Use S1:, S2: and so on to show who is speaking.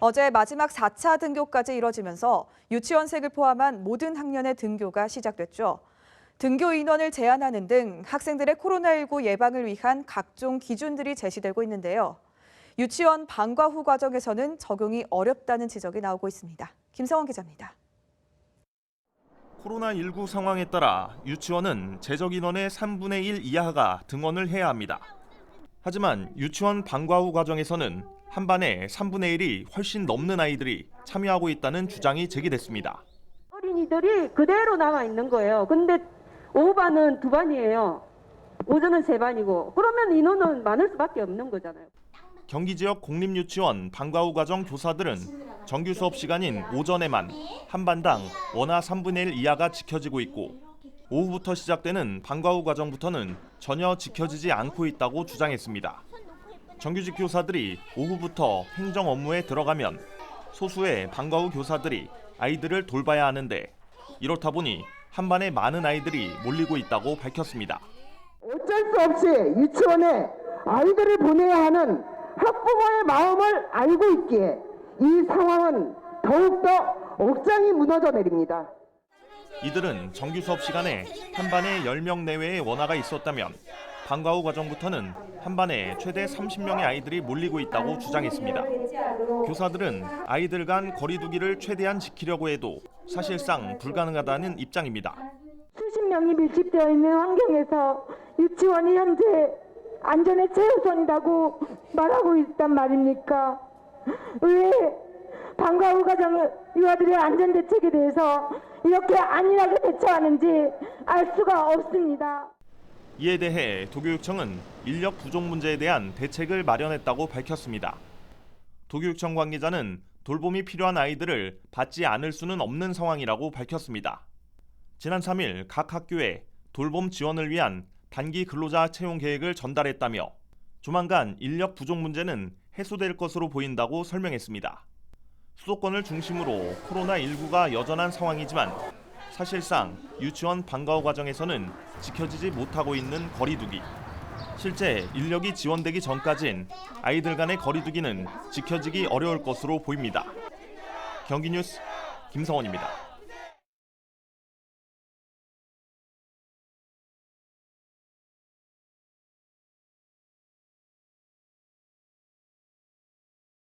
S1: 어제 마지막 4차 등교까지 이뤄지면서 유치원생을 포함한 모든 학년의 등교가 시작됐죠. 등교 인원을 제한하는 등 학생들의 코로나19 예방을 위한 각종 기준들이 제시되고 있는데요. 유치원 방과 후 과정에서는 적용이 어렵다는 지적이 나오고 있습니다. 김성원 기자입니다.
S2: 코로나19 상황에 따라 유치원은 재적 인원의 3분의 1 이하가 등원을 해야 합니다. 하지만 유치원 방과 후 과정에서는 한 반에 3분의 1이 훨씬 넘는 아이들이 참여하고 있다는 주장이 제기됐습니다.
S3: 어린이들이 그대로 남아 있는 거예요. 근데 오후반은 두 반이에요. 오전은 세 반이고 그러면 인원은 많을 수밖에 없는 거잖아요.
S2: 경기 지역 공립유치원 방과 후 과정 교사들은 정규 수업 시간인 오전에만 한 반당 원화 3분의 1 이하가 지켜지고 있고 오후부터 시작되는 방과 후 과정부터는 전혀 지켜지지 않고 있다고 주장했습니다. 정규직 교사들이 오후부터 행정 업무에 들어가면 소수의 방과 후 교사들이 아이들을 돌봐야 하는데 이렇다 보니 한 반에 많은 아이들이 몰리고 있다고 밝혔습니다.
S4: 어쩔 수 없이 유치원에 아이들을 보내야 하는 학부모의 마음을 알고 있기에 이 상황은 더욱더 억장이 무너져 내립니다.
S2: 이들은 정규 수업 시간에 한 반에 10명 내외의 원화가 있었다면 방과 후 과정부터는 한 반에 최대 30명의 아이들이 몰리고 있다고 주장했습니다. 교사들은 아이들 간 거리두기를 최대한 지키려고 해도 사실상 불가능하다는 입장입니다.
S5: 수십 명이 밀집되어 있는 환경에서 유치원이 현재 안전의 최우선이라고 말하고 있단 말입니까? 왜 방과 후 과정 유아들의 안전 대책에 대해서 이렇게 안일하게 대처하는지 알 수가 없습니다.
S2: 이에 대해 도교육청은 인력 부족 문제에 대한 대책을 마련했다고 밝혔습니다. 도교육청 관계자는 돌봄이 필요한 아이들을 받지 않을 수는 없는 상황이라고 밝혔습니다. 지난 3일 각 학교에 돌봄 지원을 위한 단기 근로자 채용 계획을 전달했다며 조만간 인력 부족 문제는 해소될 것으로 보인다고 설명했습니다. 수도권을 중심으로 코로나19가 여전한 상황이지만 사실상 유치원 방과 후 과정에서는 지켜지지 못하고 있는 거리두기. 실제 인력이 지원되기 전까진 아이들 간의 거리두기는 지켜지기 어려울 것으로 보입니다. 경기 뉴스 김성원입니다.